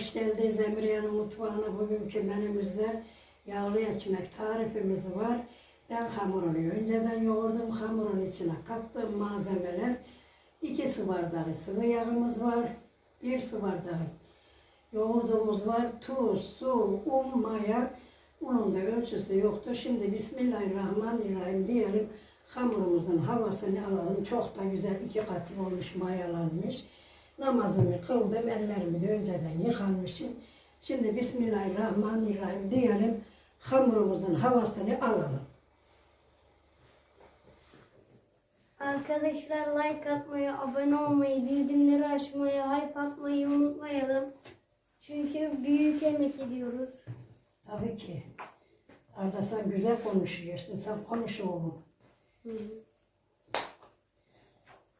Hoş geldiniz Emriye'nin mutfağına. Bugünkü menümüzde yağlı ekmek tarifimiz var. Ben hamur oluyor. Önceden yoğurdum hamurun içine kattığım malzemeler. 2 su bardağı sıvı yağımız var. 1 su bardağı yoğurdumuz var. Tuz, su, un, maya. Unun da ölçüsü yoktu. Şimdi Bismillahirrahmanirrahim diyelim. Hamurumuzun havasını alalım. Çok da güzel iki katı olmuş, mayalanmış. Namazımı kıldım, ellerimi de önceden yıkanmışım. Şimdi Bismillahirrahmanirrahim diyelim. Hamurumuzun havasını alalım. Arkadaşlar like atmayı, abone olmayı, bildirimleri açmayı, hype atmayı unutmayalım. Çünkü büyük emek ediyoruz. Tabii ki. Arda sen güzel konuşuyorsun. Sen konuş oğlum.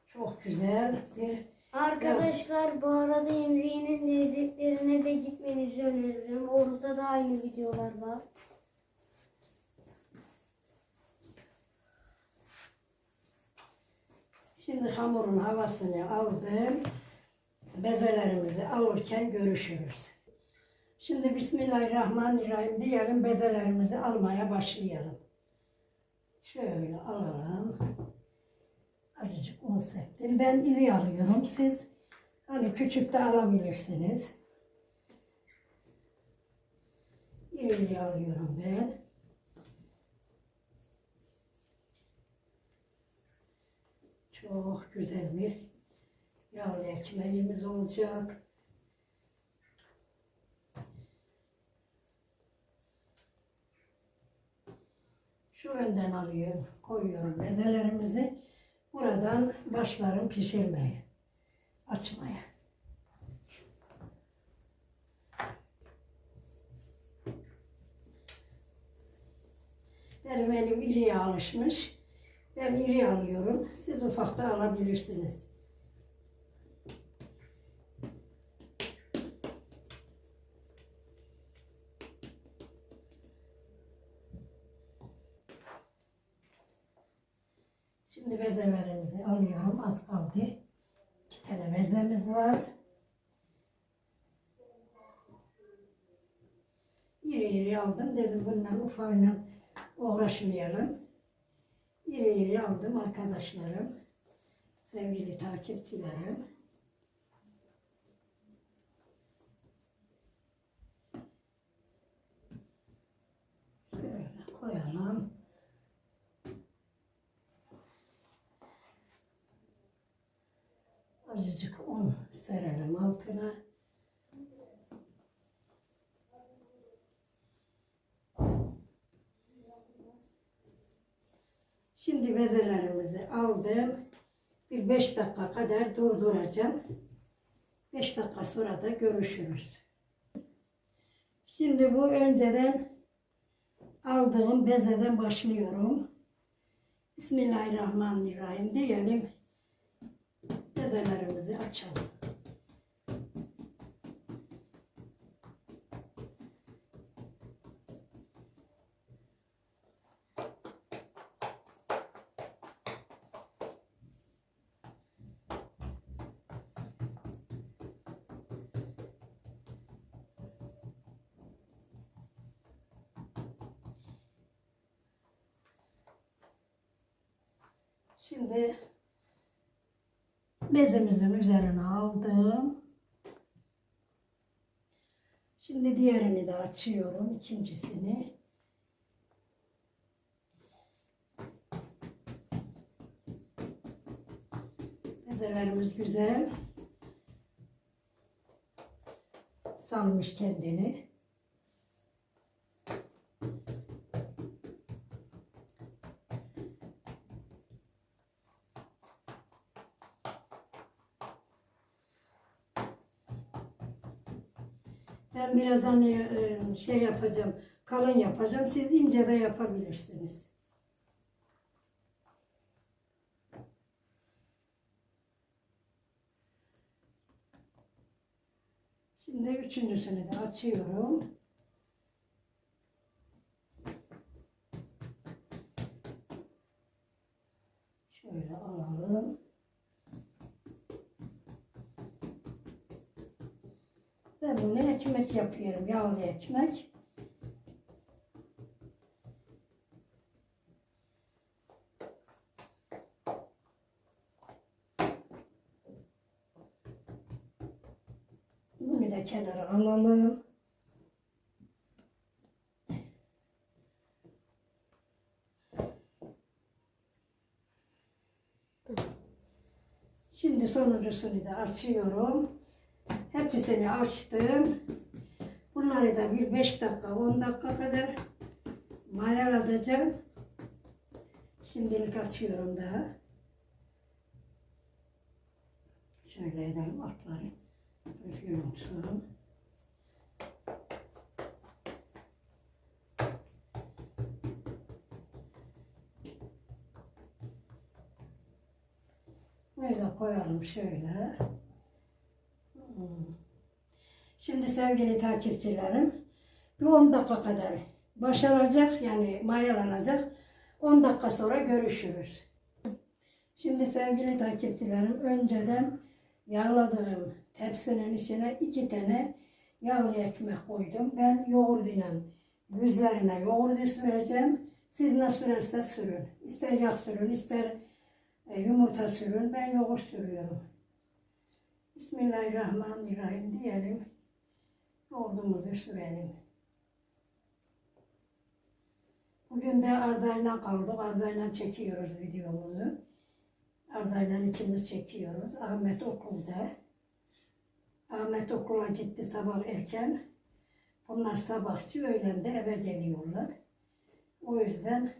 Çok güzel bir Arkadaşlar bu arada Emzi'nin lezzetlerine de gitmenizi öneririm. Orada da aynı videolar var. Şimdi hamurun havasını aldım. Bezelerimizi alırken görüşürüz. Şimdi Bismillahirrahmanirrahim diyelim bezelerimizi almaya başlayalım. Şöyle alalım. Azıcık un septim. Ben iri alıyorum. Siz hani küçük de alabilirsiniz. İri alıyorum ben. Çok güzel bir yağlı ekmeğimiz olacak. Şu önden alıyorum, koyuyorum bezelerimizi. Buradan başlarım pişirmeye, açmaya. Benim elim iriye alışmış. Ben iri alıyorum. Siz ufak da alabilirsiniz. Şimdi alıyorum. Az kaldı. İki tane bezemiz var. İri iri aldım. Dedim bundan ufağıyla uğraşmayalım. İri iri aldım arkadaşlarım. Sevgili takipçilerim. Şöyle koyalım. Azıcık un serelim altına. Şimdi bezelerimizi aldım. Bir beş dakika kadar durduracağım. Beş dakika sonra da görüşürüz. Şimdi bu önceden aldığım bezeden başlıyorum. Bismillahirrahmanirrahim diyelim. Bezelerimizi açalım. Şimdi bezimizin üzerine aldım. Şimdi diğerini de açıyorum. ikincisini. Bezelerimiz güzel. Salmış kendini. Ben biraz hani e, şey yapacağım, kalın yapacağım. Siz ince de yapabilirsiniz. Şimdi üçüncüsünü de açıyorum. Şöyle alalım. Ben bunu yapıyorum. Yağlı ekmek. Bunu da kenara alalım. Şimdi sonuncusunu da açıyorum. Hepsini açtım. Bunları da bir 5 dakika 10 dakika kadar mayalatacağım. Şimdilik açıyorum daha. Şöyle edelim altları. Düzgün olsun. Böyle koyalım şöyle. Şimdi sevgili takipçilerim, bir 10 dakika kadar başaracak yani mayalanacak. 10 dakika sonra görüşürüz. Şimdi sevgili takipçilerim, önceden yağladığım tepsinin içine iki tane yağlı ekmek koydum. Ben yoğurduyla yüzlerine yoğurdu süreceğim. Siz ne sürerse sürün. İster yağ sürün, ister e, yumurta sürün. Ben yoğurt sürüyorum. Bismillahirrahmanirrahim diyelim. Yoğurdumuzu sürelim. Bugün de Arda'yla kaldık. Arda'yla çekiyoruz videomuzu. Arda'yla ikimiz çekiyoruz. Ahmet okulda. Ahmet okula gitti sabah erken. Bunlar sabahçı, öğlen de eve geliyorlar. O yüzden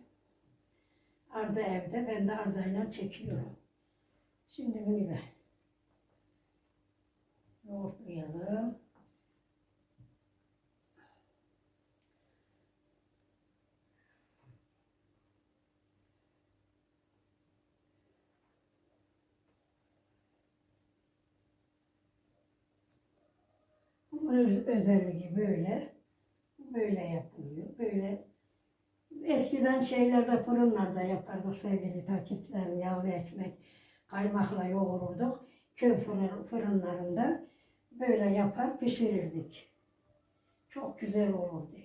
Arda evde, ben de Arda'yla çekiyorum. Şimdi bunu da yoğurtlayalım. Bunun öz- özelliği böyle. Böyle yapılıyor. Böyle eskiden şeylerde fırınlarda yapardık sevgili takipçilerim. Yağlı ekmek kaymakla yoğururduk. Köy fırın, fırınlarında böyle yapar pişirirdik. Çok güzel olurdu.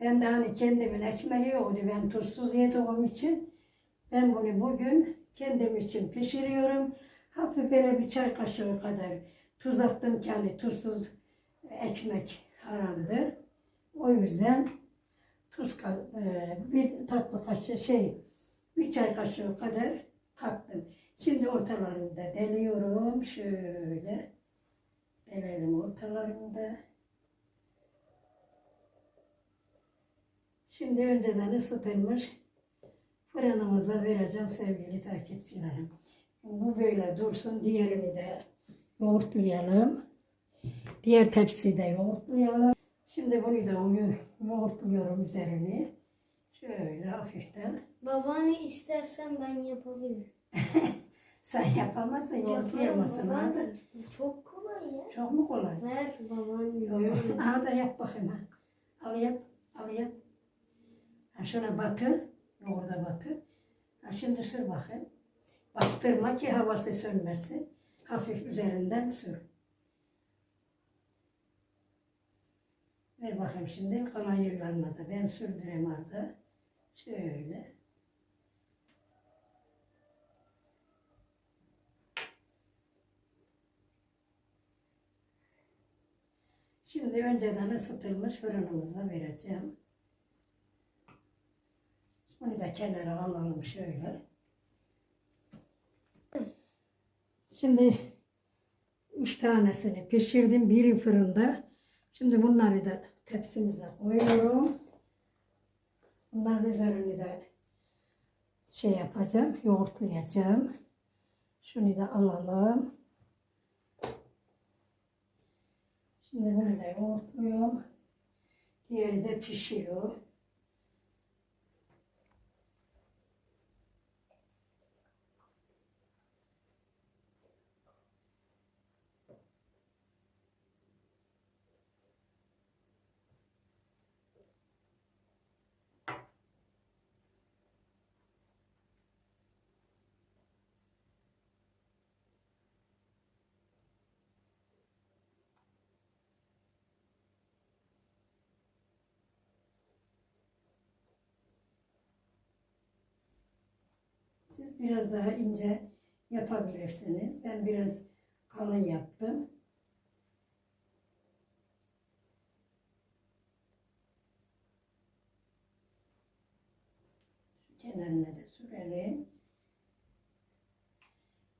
Ben de hani kendimin ekmeği yoktu. Ben tuzsuz yediğim için ben bunu bugün kendim için pişiriyorum. Hafif böyle bir çay kaşığı kadar tuz attım ki hani tuzsuz ekmek haramdır. O yüzden tuz e, bir tatlı kaşığı şey bir çay kaşığı kadar kattım. Şimdi ortalarını da deliyorum. Şöyle delelim ortalarında. Şimdi önceden ısıtılmış fırınımıza vereceğim sevgili takipçilerim. Bu böyle dursun. Diğerini de yoğurtlayalım. Diğer tepsiyi de yoğurtlayalım. Şimdi bunu da yoğurtluyorum üzerini. Şöyle hafiften. Babaanne istersen ben yapabilirim. Sen yapamazsın, yoğurtlayamazsın. Yaparım babaanne. Çok kolay ya. Çok mu kolay? Ver babaanne. Aha da yap bakayım ha. Al yap, al yap. Ha şuna batır, yoğurda batır. Ha şimdi sür bakayım. Bastırma ki havası sönmesin. Hafif üzerinden sür. Ver bakayım şimdi kalan yerlerine de ben sürdüreyim arada. Şöyle. Şimdi önceden ısıtılmış fırınımıza vereceğim. Bunu da kenara alalım şöyle. Şimdi üç tanesini pişirdim. Biri fırında. Şimdi bunları da tepsimize koyuyorum. Bunların üzerini de şey yapacağım, yoğurtlayacağım. Şunu da alalım. Şimdi bunu da yoğurtluyorum. Diğeri de pişiyor. Siz biraz daha ince yapabilirsiniz. Ben biraz kalın yaptım. Kenarına da sürelim.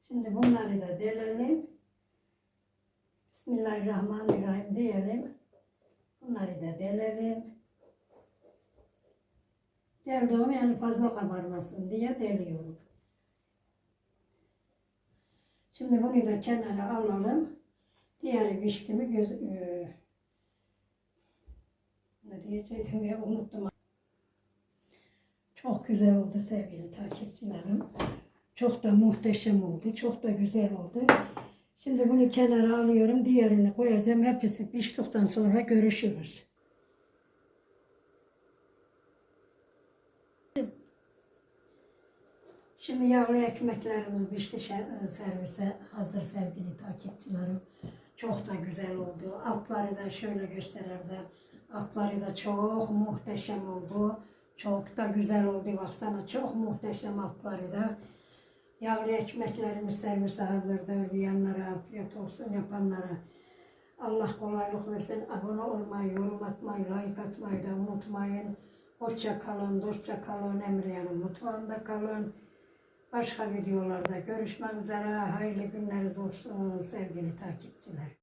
Şimdi bunları da delelim. Bismillahirrahmanirrahim diyelim. Bunları da delelim. Deldiğim yani fazla kabarmasın diye deliyorum. Şimdi bunu da kenara alalım. Diğer piştimi göz... eee, ne diyecektim ya unuttum. Çok güzel oldu sevgili takipçilerim. Çok da muhteşem oldu. Çok da güzel oldu. Şimdi bunu kenara alıyorum. Diğerini koyacağım. Hepsi piştikten sonra görüşürüz. Şimdi yağlı ekmeklerimiz pişti servise hazır sevgili takipçilerim. Çok da güzel oldu. Altları da şöyle göstereyim. Altları da çok muhteşem oldu. Çok da güzel oldu. Baksana çok muhteşem altları da. Yağlı ekmeklerimiz servise hazırdır. Yiyenlere afiyet olsun yapanlara. Allah kolaylık versin. Abone olmayı, yorum atmayı, like atmayı da unutmayın. Hoşça kalın, dostça kalın. Emriye'nin mutfağında kalın. Başka videolarda görüşmek üzere. Hayırlı günleriniz olsun sevgili takipçiler.